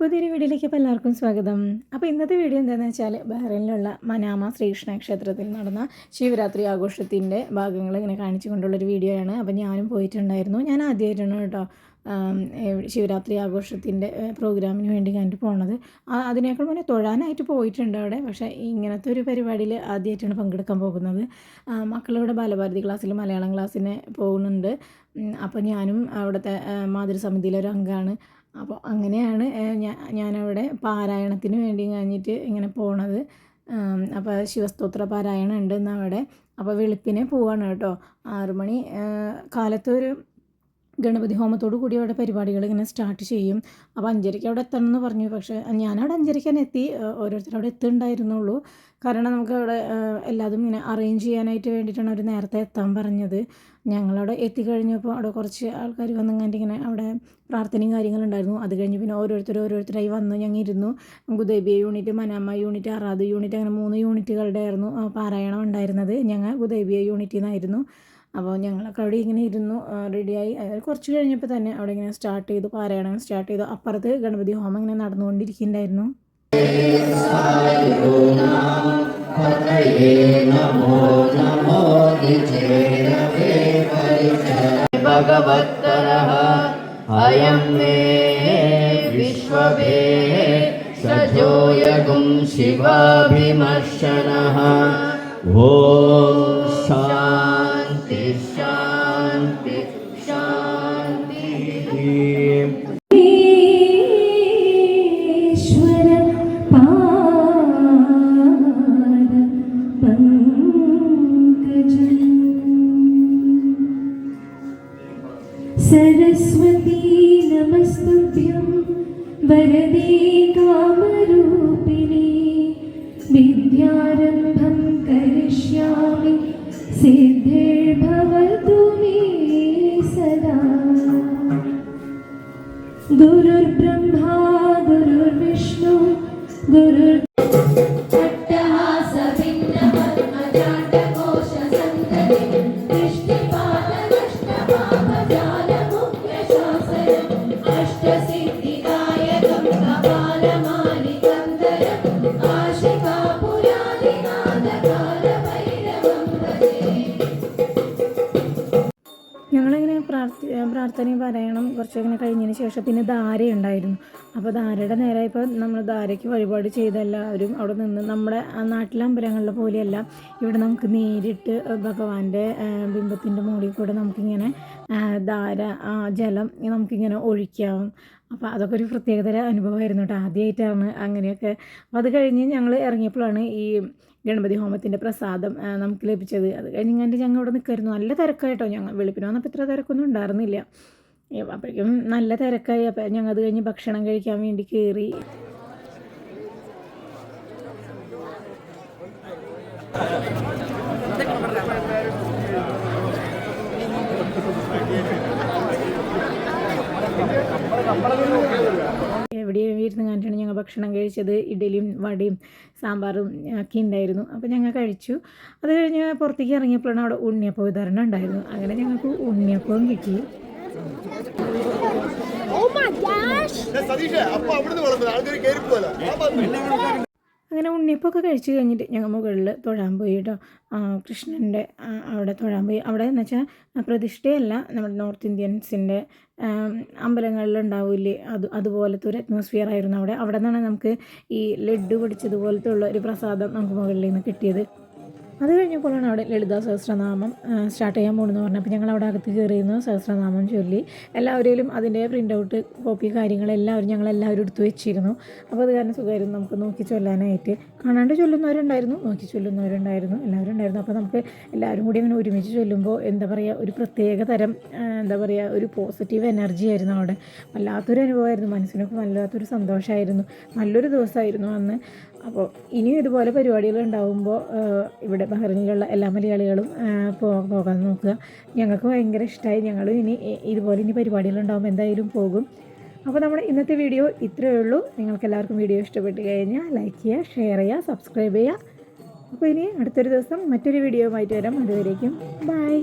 പുതിയൊരു വീഡിയോയിലേക്ക് എല്ലാവർക്കും സ്വാഗതം. അപ്പോൾ ഇന്നത്തെ വീഡിയോ എന്താണെന്ന് വെച്ചാൽ ബഹ്റൈനിലുള്ള മനാമ ശ്രീകൃഷ്ണ ക്ഷേത്രത്തിൽ നടന്ന ശിവരാത്രി ആഘോഷത്തിന്റെ ഭാഗങ്ങൾ ഇങ്ങനെ കാണിച്ചു വീഡിയോ ആണ് അപ്പോൾ ഞാനും പോയിട്ടുണ്ടായിരുന്നു. ഞാൻ ആദ്യമായിട്ടാണ് കേട്ടോ ശിവരാത്രി ആഘോഷത്തിന്റെ പ്രോഗ്രാമിന് വേണ്ടി കണ്ടു പോണത്. അതിനേക്കാൾ മുന്നേ തൊഴാനായിട്ട് പോയിട്ടുണ്ട് അവിടെ. പക്ഷേ ഇങ്ങനത്തെ ഒരു പരിപാടിയിൽ ആദ്യമായിട്ടാണ് പങ്കെടുക്കാൻ പോകുന്നത്. മക്കളിവിടെ ബാലഭാരതി ക്ലാസ്സിൽ മലയാളം ക്ലാസ്സിന് പോകുന്നുണ്ട്. അപ്പോൾ ഞാനും അവിടുത്തെ മാതൃസമിതിയിലെ ഒരു അംഗമാണ്. അപ്പോൾ അങ്ങനെയാണ് ഞാൻ ഞാനവിടെ പാരായണത്തിന് വേണ്ടി കഴിഞ്ഞിട്ട് ഇങ്ങനെ പോണത്. അപ്പോൾ ശിവസ്തോത്ര പാരായണം ഉണ്ട് അവിടെ. അപ്പോൾ വെളുപ്പിനെ പോവാണ് കേട്ടോ. ആറുമണി കാലത്തൊരു ഗണപതി ഹോമത്തോടു കൂടി അവിടെ പരിപാടികൾ ഇങ്ങനെ സ്റ്റാർട്ട് ചെയ്യും. അപ്പോൾ അഞ്ചരയ്ക്ക് അവിടെ എത്തണം എന്ന് പറഞ്ഞു. പക്ഷേ ഞാനവിടെ അഞ്ചരയ്ക്ക് തന്നെ എത്തി. ഓരോരുത്തർ അവിടെ എത്തുന്നുണ്ടായിരുന്നുള്ളൂ. കാരണം നമുക്ക് അവിടെ എല്ലാതും ഇങ്ങനെ അറേഞ്ച് ചെയ്യാനായിട്ട് വേണ്ടിയിട്ടാണ് അവർ നേരത്തെ എത്താൻ പറഞ്ഞത്. ഞങ്ങളവിടെ എത്തിക്കഴിഞ്ഞപ്പോൾ അവിടെ കുറച്ച് ആൾക്കാർ വന്നിങ്ങാണ്ട് ഇങ്ങനെ അവിടെ പ്രാർത്ഥനയും കാര്യങ്ങളുണ്ടായിരുന്നു അത് കഴിഞ്ഞ് പിന്നെ ഓരോരുത്തർ ഓരോരുത്തരായി വന്നു. ഞങ്ങൾ ഇരുന്നു. Gudaibiya unit Manama unit Arad unit അങ്ങനെ മൂന്ന് യൂണിറ്റുകളുടെ ആയിരുന്നു പാരായണം ഉണ്ടായിരുന്നത് ഞങ്ങൾ ഗുദൈബിയ യൂണിറ്റിൽ നിന്നായിരുന്നു. അപ്പോൾ ഞങ്ങളൊക്കെ അവിടെ ഇങ്ങനെ ഇരുന്നു റെഡിയായി അതായത് കുറച്ച് കഴിഞ്ഞപ്പോൾ തന്നെ അവിടെ ഇങ്ങനെ സ്റ്റാർട്ട് ചെയ്തു പാരായണം സ്റ്റാർട്ട് ചെയ്തു. അപ്പുറത്ത് ഗണപതി ഹോമം ഇങ്ങനെ നടന്നുകൊണ്ടിരിക്കുന്നുണ്ടായിരുന്നു അയം മേ ശിവാഭിമർശനഃ. ഓം ശാന്തി सरस्वती नमस्तुभ्यं वरदे कामरूपिणी विद्यारम्भं करिष्यामि सिद्धिर्भवतु Sundara പ്രാർത്ഥനയും പറയണം. കുറച്ചിങ്ങനെ കഴിഞ്ഞതിന് ശേഷം പിന്നെ ധാരയുണ്ടായിരുന്നു അപ്പോൾ ധാരയുടെ നേരെ ഇപ്പോൾ നമ്മൾ ധാരയ്ക്ക് വഴിപാട് ചെയ്ത എല്ലാവരും അവിടെ നിന്ന് നമ്മുടെ നാട്ടിലെ അമ്പലങ്ങളിലെ പോലെയല്ല ഇവിടെ നമുക്ക് നേരിട്ട് ഭഗവാന്റെ ബിംബത്തിന്റെ മുകളിൽ കൂടെ നമുക്കിങ്ങനെ ധാര ആ ജലം നമുക്കിങ്ങനെ ഒഴിക്കാം. അപ്പോൾ അതൊക്കെ ഒരു പ്രത്യേകതര അനുഭവമായിരുന്നു കേട്ടോ. ആദ്യമായിട്ടാണ് അങ്ങനെയൊക്കെ. അപ്പോൾ അത് കഴിഞ്ഞ് ഞങ്ങൾ ഇറങ്ങിയപ്പോഴാണ് ഈ ഗണപതി ഹോമത്തിന്റെ പ്രസാദം നമുക്ക് ലഭിച്ചത്. അത് കഴിഞ്ഞ് കണ്ട് ഞങ്ങൾ ഇവിടെ നിൽക്കായിരുന്നു നല്ല തിരക്കായിട്ടോ ഞങ്ങൾ. വെളുപ്പിന് വന്നപ്പോൾ ഇത്ര തിരക്കൊന്നും ഉണ്ടായിരുന്നില്ല. അപ്പോഴേക്കും നല്ല തിരക്കായി. അപ്പം ഞങ്ങൾ അത് കഴിഞ്ഞ് ഭക്ഷണം കഴിക്കാൻ വേണ്ടി കയറി. എവിടെയും ഇരുന്ന് കണ്ടിട്ടാണ് ഭക്ഷണം കഴിച്ചത് ഇഡലിയും വടയും സാമ്പാറും ഒക്കെ ഉണ്ടായിരുന്നു. അപ്പോൾ ഞങ്ങൾ കഴിച്ചു. അത് കഴിഞ്ഞ് പുറത്തേക്ക് ഇറങ്ങിയപ്പോഴാണ് അവിടെ ഉണ്ണിയപ്പം വിതരണം ഉണ്ടായിരുന്നു. അങ്ങനെ ഞങ്ങൾക്ക് ഉണ്ണിയപ്പവും കിട്ടി. സതീഷേ അപ്പൊ അവിടുന്ന് വളർന്നത് ആൾക്കാർ കയറി പോലെ അങ്ങനെ ഉണ്ണിയപ്പമൊക്കെ കഴിച്ച് കഴിഞ്ഞിട്ട് ഞങ്ങൾ മുകളിൽ തൊഴാൻ പോയി കേട്ടോ. കൃഷ്ണന്റെ അവിടെ തൊഴാൻ പോയി. അവിടെ എന്ന് വെച്ചാൽ പ്രതിഷ്ഠയല്ല നമ്മുടെ നോർത്ത് ഇന്ത്യൻസിന്റെ അമ്പലങ്ങളിൽ ഉണ്ടാവില്ലേ? അത് അതുപോലത്തെ ഒരു അറ്റ്മോസ്ഫിയർ ആയിരുന്നു അവിടെ. അവിടെ നിന്നാണ് നമുക്ക് ഈ ലഡ്ഡു പിടിച്ചതുപോലത്തെ ഉള്ള ഒരു പ്രസാദം നമുക്ക് മുകളിൽ നിന്ന് കിട്ടിയത്. അത് കഴിഞ്ഞപ്പോഴാണ് അവിടെ ലളിതാ സഹസ്രനാമം സ്റ്റാർട്ട് ചെയ്യാൻ പോകുന്നത് പറഞ്ഞപ്പോൾ ഞങ്ങൾ അവിടെ അകത്ത് കയറിയിരുന്നു സഹസ്രനാമം ചൊല്ലി. എല്ലാവരെയും അതിന്റെ പ്രിന്റ് ഔട്ട് കോപ്പി കാര്യങ്ങളെല്ലാവരും ഞങ്ങൾ എല്ലാവരും എടുത്തു വെച്ചിരുന്നു. അപ്പോൾ അത് കാരണം സുഖമായിരുന്നു. നമുക്ക് നോക്കി ചൊല്ലാനായിട്ട്. കാണാണ്ട് ചൊല്ലുന്നവരുണ്ടായിരുന്നു നോക്കി ചൊല്ലുന്നവരുണ്ടായിരുന്നു എല്ലാവരും ഉണ്ടായിരുന്നു അപ്പോൾ നമുക്ക് എല്ലാവരും കൂടി അങ്ങനെ ഒരുമിച്ച് ചൊല്ലുമ്പോൾ എന്താ പറയുക ഒരു പ്രത്യേക തരം എന്താ പറയുക ഒരു പോസിറ്റീവ് എനർജി ആയിരുന്നു അവിടെ. വല്ലാത്തൊരു അനുഭവമായിരുന്നു. മനസ്സിനൊക്കെ വല്ലാത്തൊരു സന്തോഷമായിരുന്നു. നല്ലൊരു ദിവസമായിരുന്നു അന്ന്. അപ്പോൾ ഇനിയും ഇതുപോലെ പരിപാടികൾ ഉണ്ടാകുമ്പോൾ ഇവിടെ ബഹ്റിനിലുള്ള എല്ലാ മലയാളികളും പോകാൻ നോക്കുക. ഞങ്ങൾക്ക് ഭയങ്കര ഇഷ്ടമായി ഞങ്ങളും ഇനി ഇതുപോലെ ഇനി പരിപാടികൾ ഉണ്ടാകുമ്പോൾ എന്തായാലും പോകും. അപ്പോൾ നമ്മുടെ ഇന്നത്തെ വീഡിയോ ഇത്രയേ ഉള്ളൂ. നിങ്ങൾക്ക് എല്ലാവർക്കും വീഡിയോ ഇഷ്ടപ്പെട്ട് കഴിഞ്ഞാൽ ലൈക്ക് ചെയ്യുക ഷെയർ ചെയ്യുക സബ്സ്ക്രൈബ് ചെയ്യുക. അപ്പോൾ ഇനി അടുത്തൊരു ദിവസം മറ്റൊരു വീഡിയോ ആയിട്ട് വരാം. അതുവരേക്കും ബൈ